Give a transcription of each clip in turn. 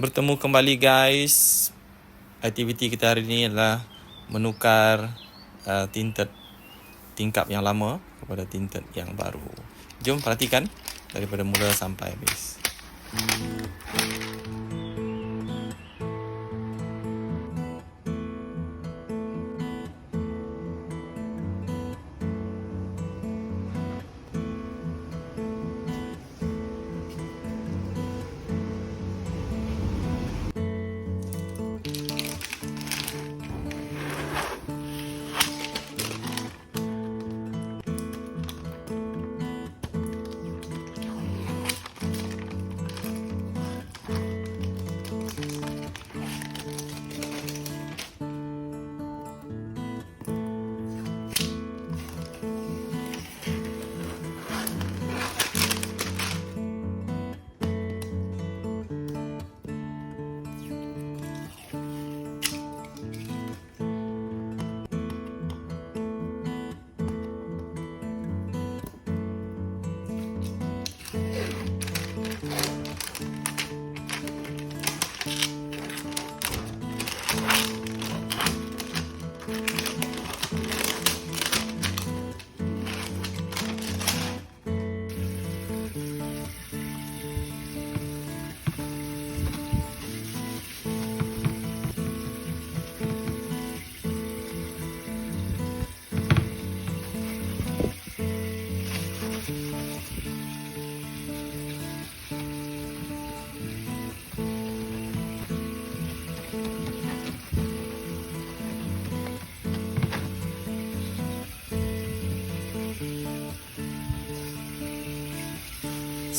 bertemu kembali guys. Aktiviti kita hari ini adalah menukar uh, tinted tingkap yang lama kepada tinted yang baru. Jom perhatikan daripada mula sampai habis.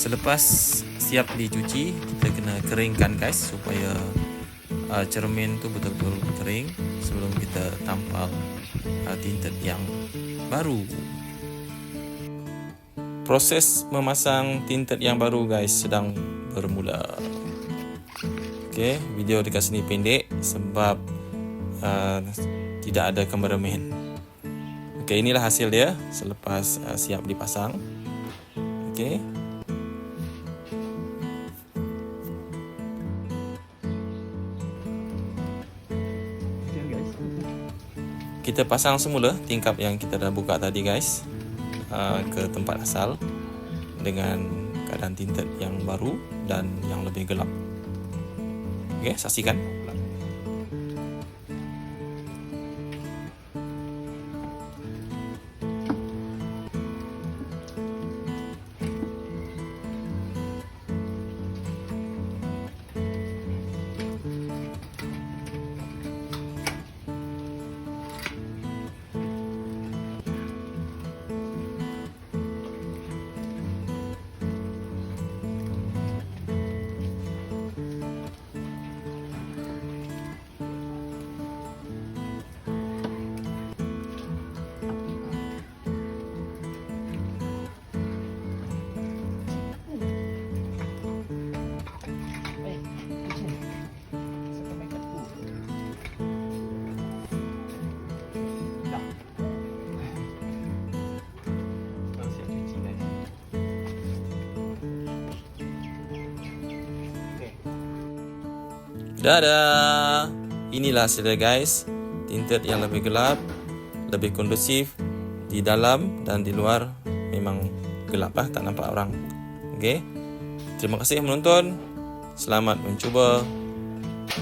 Selepas siap dicuci, kita kena keringkan guys supaya uh, cermin tu betul-betul kering sebelum kita tampal uh, tinted yang baru. Proses memasang tinted yang baru guys sedang bermula. Okey, video dekat sini pendek sebab uh, tidak ada kameraman. Okey, inilah hasil dia selepas uh, siap dipasang. Okey. Kita pasang semula tingkap yang kita dah buka tadi guys uh, ke tempat asal dengan keadaan tinted yang baru dan yang lebih gelap. Okey, saksikan. Dadah. Inilah hasilnya guys. Tinted yang lebih gelap, lebih kondusif di dalam dan di luar memang gelap lah, tak nampak orang. Okey. Terima kasih menonton. Selamat mencuba.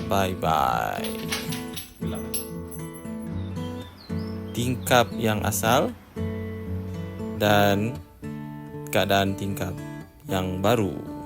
Bye bye. Tingkap yang asal dan keadaan tingkap yang baru.